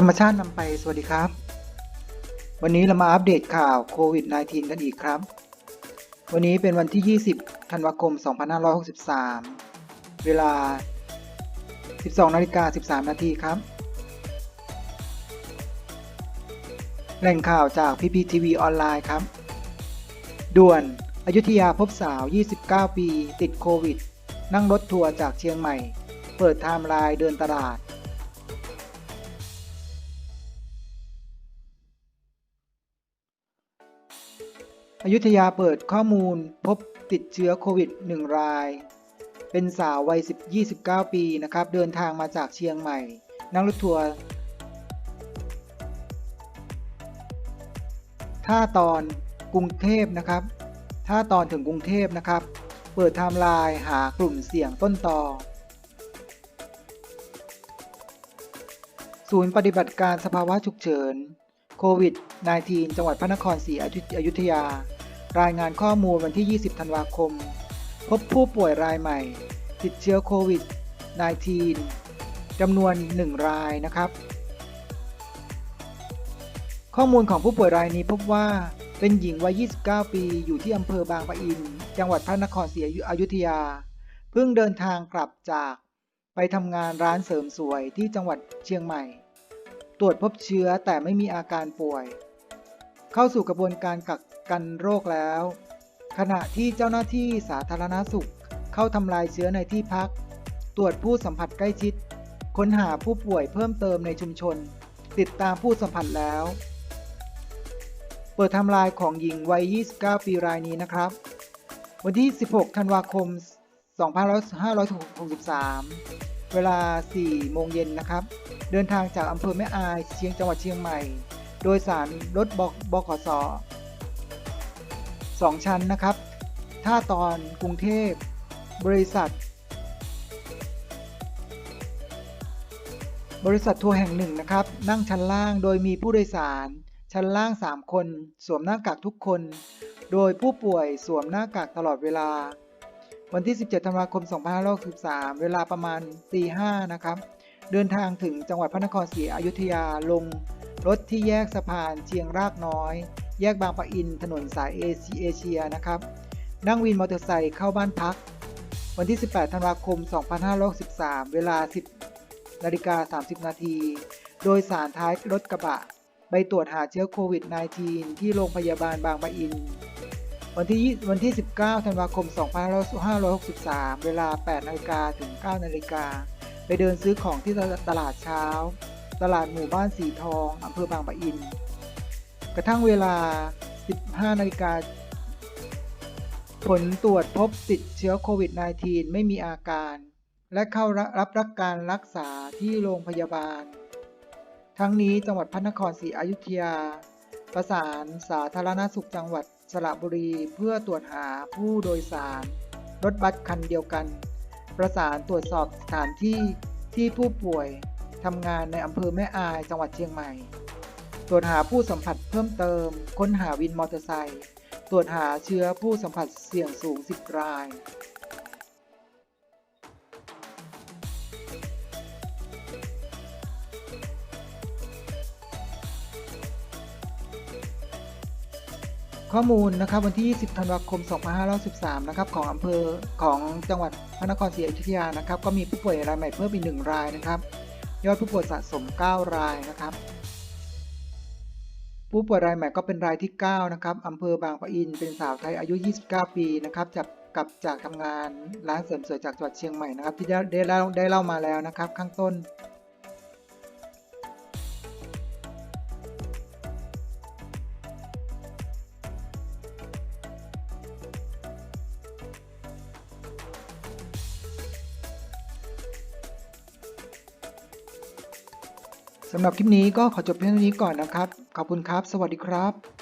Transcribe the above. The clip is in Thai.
ธรรมชาตินำไปสวัสดีครับ วันนี้เรามาอัปเดตข่าวโควิด -19 กันอีกครับ วันนี้เป็นวันที่ 20 ธันวาคม 2563 เวลา 12นาฬิกา13 นาทีครับ แหล่งข่าวจาก PPTV ออนไลน์ครับ ด่วนอยุธยาพบสาว 29 ปี ติดโควิด นั่งรถทัวร์จากเชียงใหม่ เปิดไทม์ไลน์เดินตลาด อยุธยาเปิดข้อมูลพบติดเชื้อโควิด 1 ราย เป็นสาววัย 29 ปีนะครับ เดินทางมาจากเชียงใหม่ นั่งรถทัวร์ถ้าตอนกรุงเทพนะครับถ้าตอนถึงกรุงเทพนะครับ เปิดไทม์ไลน์หากลุ่มเสี่ยงต้นตอศูนย์ปฏิบัติการสภาวะฉุกเฉิน โควิด -19 จังหวัดพระนครศรีอยุธยา รายงานข้อมูลวันที่ 20 ธันวาคม พบผู้ป่วยรายใหม่ ติดเชื้อโควิด -19 จำนวน 1 รายนะครับ ข้อมูลของผู้ป่วยรายนี้พบว่าเป็นหญิงวัย 29 ปี อยู่ที่อำเภอบางปะอิน จังหวัดพระนครศรีอยุธยา เพิ่งเดินทางกลับจากไปทำงานร้านเสริมสวยที่จังหวัดเชียงใหม่ ตรวจพบเชื้อแต่ไม่มีอาการป่วย เข้าสู่กระบวนการกักกันโรคแล้ว ขณะที่เจ้าหน้าที่สาธารณสุข เข้าทำลายเชื้อในที่พัก ตรวจผู้สัมผัสใกล้ชิด ค้นหาผู้ป่วยเพิ่มเติมในชุมชน ติดตามผู้สัมผัสแล้ว เปิดทำลายของหญิงวัย 29 ปีรายนี้นะครับ วันที่ 16 ธันวาคม 2563 เวลา 4 โมงเย็นนะครับ เดินทางจากอำเภอแม่อายเชียงจังหวัดเชียงใหม่ โดยสารรถบกสสองชั้นนะครับท่าตอนกรุงเทพบริษัท บริษัททัวร์แห่งหนึ่งนะครับ นั่งชั้นล่างโดยมีผู้โดยสาร ชั้นล่าง 3 คน สวมหน้ากากทุกคน โดยผู้ป่วยสวมหน้ากากตลอดเวลา วันที่ 17ธันวาคม2563 เวลาประมาณตี5นะครับ เดินทางถึงจังหวัดพระนครศรีอยุธยาลง รถที่แยกสะพานเชียงรากน้อย แยกบางปะอินถนนสายเอเอเชียนะครับ นั่งวินมอเตอร์ไซค์เข้าบ้านพัก วันที่ 18 ธันวาคม 2563 เวลา 10นาฬิกา30 นาที โดยสารท้ายรถกระบะ ไปตรวจหาเชื้อโควิด -19 ที่โรงพยาบาลบางปะอิน วันที่วันที่ 19 ธันวาคม 2563 เวลา 8 นาฬิกาถึง 9 นาฬิกา ไปเดินซื้อของที่ตลาดเช้า ตลาดหมู่บ้านสีทองอำเภอบางปะอิน กระทั่งเวลา 15 นาฬิกา ผลตรวจพบติดเชื้อโควิด -19 ไม่มีอาการ และเข้ารับรับการรักษาที่โรงพยาบาล ทั้งนี้จังหวัดพระนครศรีอยุธยา ประสานสาธารณสุขจังหวัดสระบุรีเพื่อตรวจหาผู้โดยสาร รถบัสคันเดียวกัน ประสานตรวจสอบสถานที่ที่ผู้ป่วย ทำงานในอำเภอแม่อายจังหวัดเชียงใหม่ ตรวจหาผู้สัมผัสเพิ่มเติม ค้นหาวินมอเตอร์ไซค์ตรวจหาเชื้อผู้สัมผัสเสี่ยงสูง 10 ราย ข้อมูลนะครับวันที่ 20 ธันวาคม 2513 นะครับของอำเภอของจังหวัดพระนครศรีอยุธยานะครับ ก็มีผู้ป่วยรายใหม่เพิ่มอีก1รายนะครับ ยอดผู้ป่วยสะสม 9 รายนะครับ ผู้ป่วยรายใหม่ก็เป็นรายที่ 9 นะครับอำเภอบางปะอิน เป็นสาวไทยอายุ 29 ปีนะครับจากกลับจากทำงานร้านเสริมสวยจากจังหวัดเชียงใหม่นะครับที่ได้ได้เล่าได้เล่ามาแล้วนะครับ ข้างต้น สำหรับคลิปนี้ก็ขอจบเพียงเท่านี้ก่อนนะครับ ขอบคุณครับ สวัสดีครับ